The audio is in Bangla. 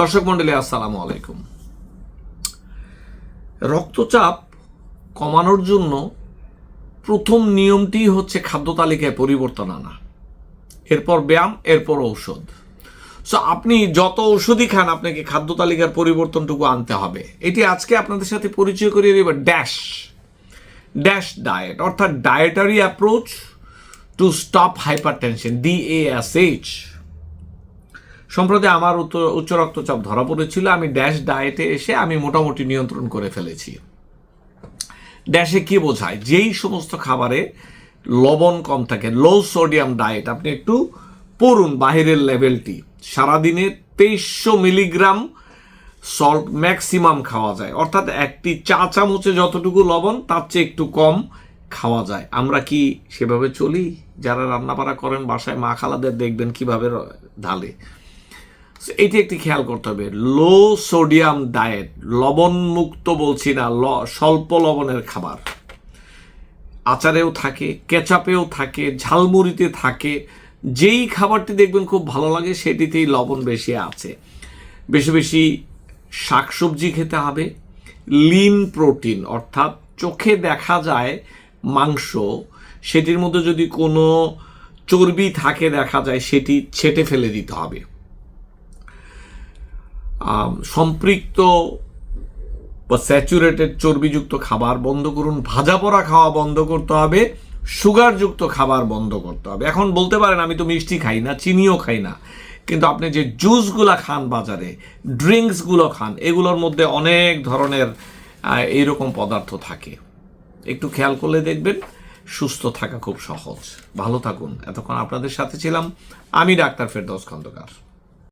দর্শক মন্ডলী, আসসালামু আলাইকুম। রক্তচাপ কমানোর জন্য প্রথম নিয়মটি হচ্ছে খাদ্য তালিকায় পরিবর্তন আনা, এরপর ব্যায়াম, এরপর ঔষধ। সো আপনি যত ওষুধই খান, আপনাকে খাদ্য তালিকার পরিবর্তনটুকু আনতে হবে। এটি আজকে আপনাদের সাথে পরিচয় করিয়ে দেবে ড্যাশ ড্যাশ ডায়েট অর্থাৎ dietary approach to stop hypertension DASH সম্প্রতি আমার উচ্চ- রক্তচাপ ধরা পড়েছিল, আমি ড্যাশ ডায়েটে এসে আমি মোটামুটি নিয়ন্ত্রণ করে ফেলেছি। ড্যাশে কি বোঝায়? যেই সমস্ত খাবারে লবণ কম থাকে লো সোডিয়াম ডায়েট আপনি একটু পড়ুন বাহিরের লেভেলটি সারাদিনে তেইশশো মিলিগ্রাম সল্ট ম্যাক্সিমাম খাওয়া যায়। অর্থাৎ একটি চা চামচে যতটুকু লবণ, তার চেয়ে একটু কম খাওয়া যায়। আমরা কি সেভাবে চলি? যারা রান্নাবাড়া করেন বাসায় মা খালাদের দেখবেন কীভাবে ঢালে। এটি একটি খেয়াল করতে হবে। লো সোডিয়াম ডায়েট লবণ মুক্ত বলছি না, ল- স্বল্প লবণের খাবার। আচারেও থাকে, কেচাপেও থাকে, ঝালমুড়িতে থাকে, যেই খাবারটি দেখবেন খুব ভালো লাগে, সেটিতেই লবণ বেশি আছে। বেশি বেশি শাকসবজি খেতে হবে। লিন প্রোটিন, অর্থাৎ চোখে দেখা যায় মাংস, সেটির মধ্যে যদি কোনো চর্বি থাকে দেখা যায়, সেটি ছেটে ফেলে দিতে হবে। সম্পৃক্ত বা স্যাচুরেটেড চর্বিযুক্ত খাবার বন্ধ করুন, ভাজা পড়া খাওয়া বন্ধ করতে হবে, সুগারযুক্ত খাবার বন্ধ করতে হবে। এখন বলতে পারেন, আমি তো মিষ্টি খাই না, চিনিও খাই না, কিন্তু আপনি যে জুসগুলো খান বাজারে ড্রিঙ্কসগুলো খান, এগুলোর মধ্যে অনেক ধরনের এইরকম পদার্থ থাকে। একটু খেয়াল করলে দেখবেন, সুস্থ থাকা খুব সহজ। ভালো থাকুন। এতক্ষণ আপনাদের সাথে ছিলাম, আমি ডাক্তার ফেরদৌস খন্দকার।